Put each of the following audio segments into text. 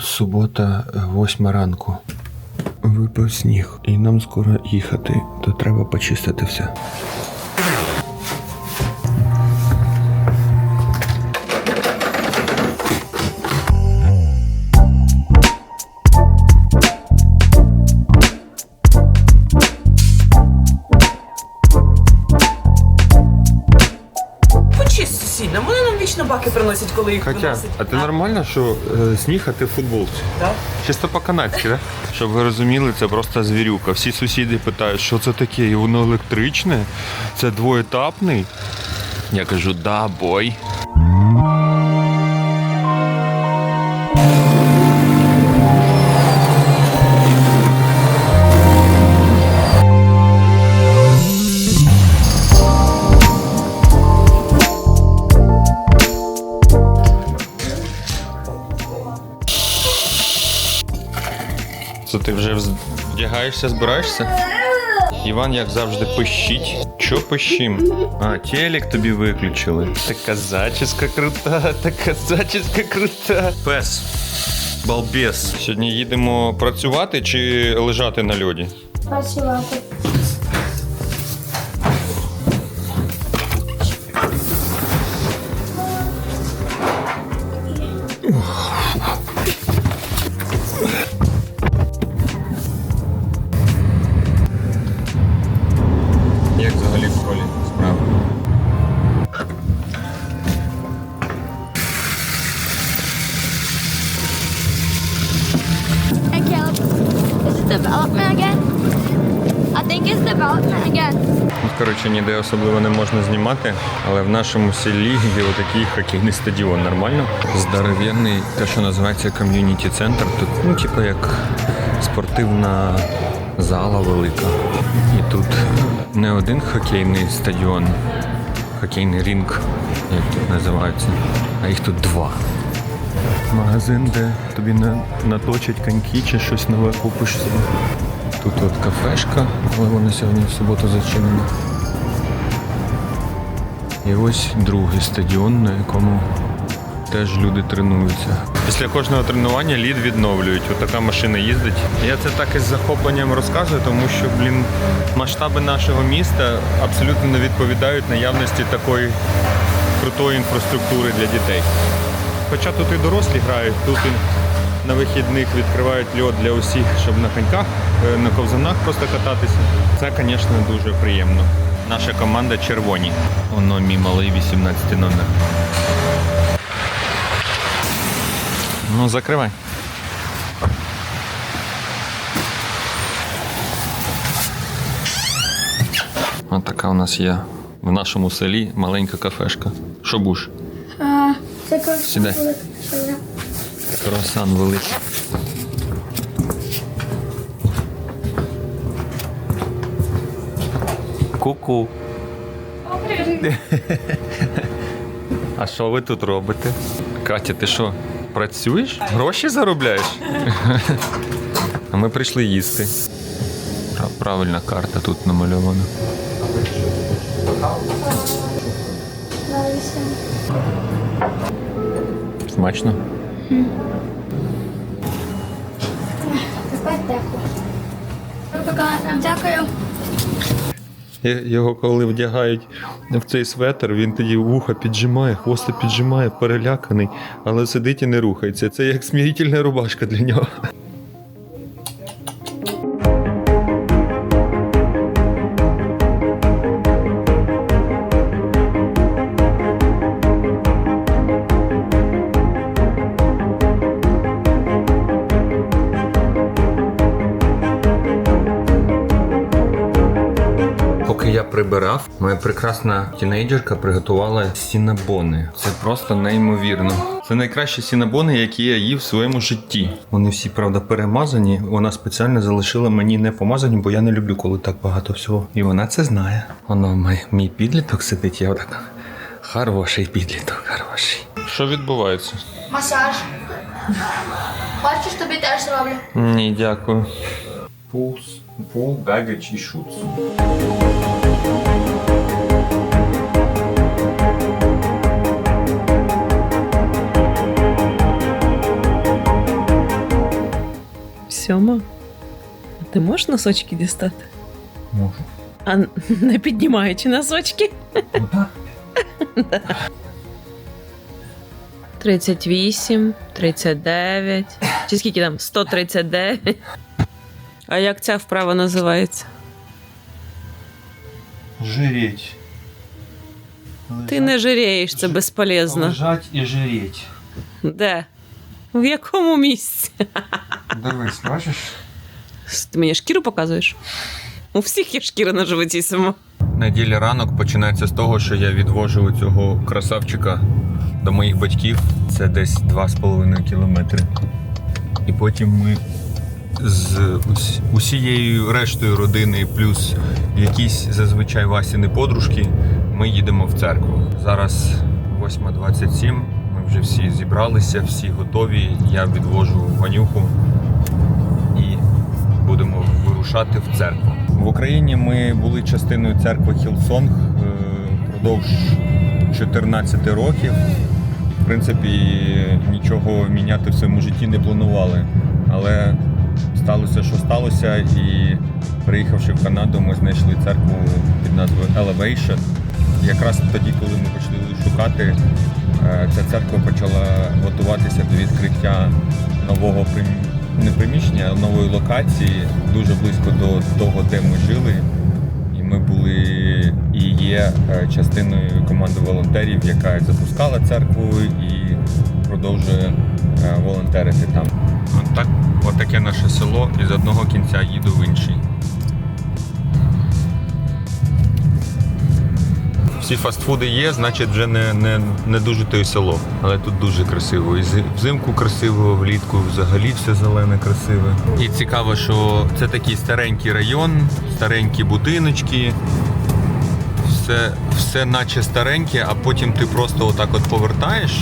Субота, е, восьма ранку. Випав сніг, і нам скоро їхати, то треба почистити все. Вічно баки приносять, коли їх Катя, виносять. а ти нормально, що е, сніг, а ти в футболці? Да? Чисто по-канадськи, да? Щоб ви розуміли, це просто звірюка. Всі сусіди питають, що це таке, і воно електричне, це двоетапний. Я кажу, да, бой. Це ти вже вдягаєшся, збираєшся? Іван, як завжди, пищить. Чо пищим? А, телек тобі виключили. Така зачіска крута, така зачіска крута. Пес. Балбес. Сьогодні їдемо працювати чи лежати на льоді? Працювати. Як взагалі в школі справа? Коротше, ніде особливо не можна знімати, але в нашому селі є отакий хокейний стадіон. Нормально? Здоровенний, те, що називається ком'юніті центр. Тут, ну, типу, як спортивна зала велика. І тут не один хокейний стадіон, хокейний ринг, як тут називається, а їх тут два. Магазин, де тобі наточать коньки чи щось нове купиш. Тут от кафешка, але вона сьогодні в суботу зачинена. І ось другий стадіон, на якому теж люди тренуються. Після кожного тренування лід відновлюють. Отака машина їздить. Я це так із захопленням розказую, тому що, блін, масштаби нашого міста абсолютно не відповідають наявності такої крутої інфраструктури для дітей. Хоча тут і дорослі грають, тут і на вихідних відкривають льод для усіх, щоб на коньках, на ковзанах просто кататися. Це, звісно, дуже приємно. Наша команда червоні. Воно мій малий 18 номер. Ну, закривай. Ось така у нас є в нашому селі маленька кафешка. Що будеш? А, це круто. Сідай. Круасан великий. Ку-ку. А що ви тут робите? Катя, ти що, працюєш? Гроші заробляєш? А ми прийшли їсти. Правильна карта тут намальована. Смачно? Дякую. Його коли вдягають в цей светр, він тоді вуха піджимає, хвоста піджимає, переляканий, але сидить і не рухається. Це як смирительна рубашка для нього. Поки прибирав, моя прекрасна тінейджерка приготувала сінабони. Це просто неймовірно. Це найкращі сінабони, які я їв в своєму житті. Вони всі, правда, перемазані. Вона спеціально залишила мені не помазані, бо я не люблю, коли так багато всього. І вона це знає. Воно мій, мій підліток сидить, я отак. Хороший підліток, хороший. Що відбувається? Масаж. Хочеш, тобі теж зроблю? Ні, дякую. Пулс, пул, бегач і шуц. Ти можеш носочки дістати? Можу. А не піднімаючи носочки? Отак? 38, 39. Чи скільки там? 139. А як ця вправа називається? Жиреть. Ти не жиреєш, це безполезно. Лежать і жиреть. Де? В якому місці? Дивись, бачиш? Ти мені шкіру показуєш? У всіх є шкіра на животі само. Неділя ранок починається з того, що я відвожу цього красавчика до моїх батьків. Це десь 2,5 кілометри. І потім ми з ус- усією рештою родини, плюс якісь зазвичай Васіни подружки, ми їдемо в церкву. Зараз 8.27, ми вже всі зібралися, всі готові. Я відвожу Ванюху будемо вирушати в церкву. В Україні ми були частиною церкви Хілсонг е, впродовж 14 років. В принципі, нічого міняти в своєму житті не планували. Але сталося, що сталося, і приїхавши в Канаду, ми знайшли церкву під назвою Elevation. Якраз тоді, коли ми почали шукати, е, ця церква почала готуватися до відкриття нового прим- не приміщення, а нової локації, дуже близько до того, де ми жили. І ми були і є е, частиною команди волонтерів, яка запускала церкву і продовжує е, волонтерити там. От так, отаке таке наше село, і з одного кінця їду в інший. Всі фастфуди є, значить вже не, не, не дуже й село. Але тут дуже красиво. І взимку красиво, влітку взагалі все зелене, красиве. І цікаво, що це такий старенький район, старенькі будиночки. Все, все наче стареньке, а потім ти просто отак от повертаєш.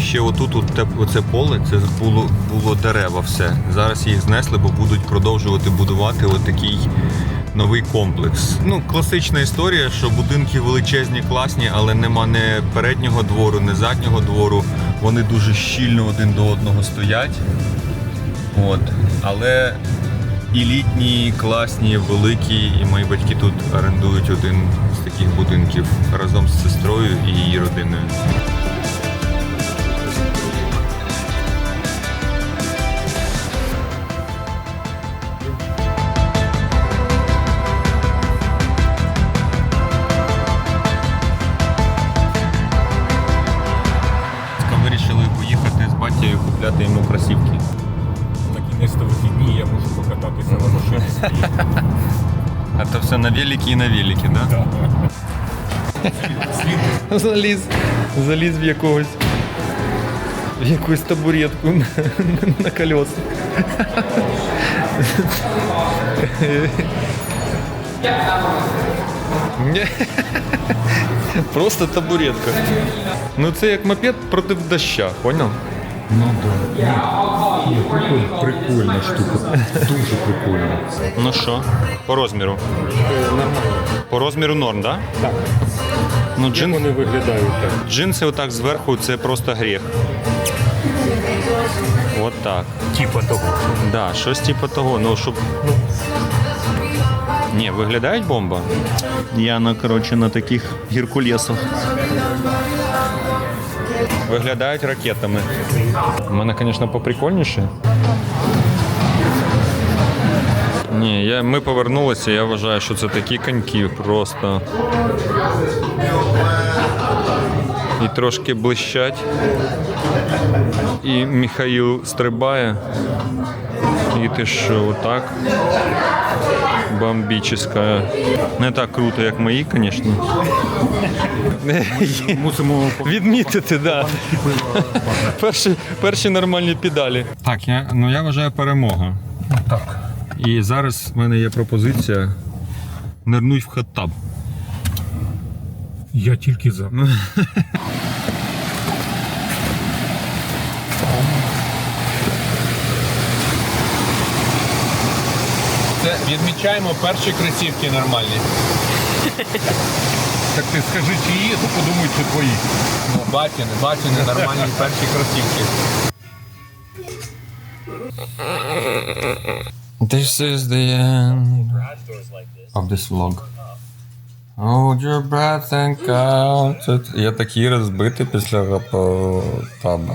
Ще отут от те- оце поле, це було, було дерева все. Зараз їх знесли, бо будуть продовжувати будувати отакий новий комплекс. Ну, класична історія, що будинки величезні, класні, але нема не переднього двору, не заднього двору. Вони дуже щільно один до одного стоять. От. Але і літні, і класні, великі, і мої батьки тут орендують один з таких будинків разом з сестрою і її родиною. Я можу покататися на машині. А то все на великі і на великі, да? Заліз. Заліз в якогось. В якусь табуретку на, на колесах. Просто табуретка. Ну це як мопед проти доща, поняв? Ну. Ні, прикольна, прикольна штука. Дуже прикольна. Ну що, по розміру? Нормально. По розміру норм, так? Да? Так. Ну, Як джин... вони виглядають так? Джинси отак зверху це просто гріх. От так. Типа того. Да, щось типу того. Ну, щоб. Ну... Ні, виглядають бомба. Я на, коротше, на таких гіркулесах. Виглядають ракетами. У мене, звісно, поприкольніше. Ні, я, ми повернулися, я вважаю, що це такі коньки просто. І трошки блищать. І Михаїл стрибає. І ти що, отак. Бомбіческа. Не так круто, як мої, звісно. Мусимо Відмітити, да. перші, перші нормальні педалі. Так, я, ну я вважаю перемога. так. І зараз в мене є пропозиція нирнуть в хаттаб. Я тільки за. Це відмічаємо перші кросівки нормальні. Так ти скажи, чиї, то подумай, що твої. Ну, батіни, батіни нормальні перші кросівки. This is the end of this vlog. Hold your breath and count. Я такий розбитий після таба.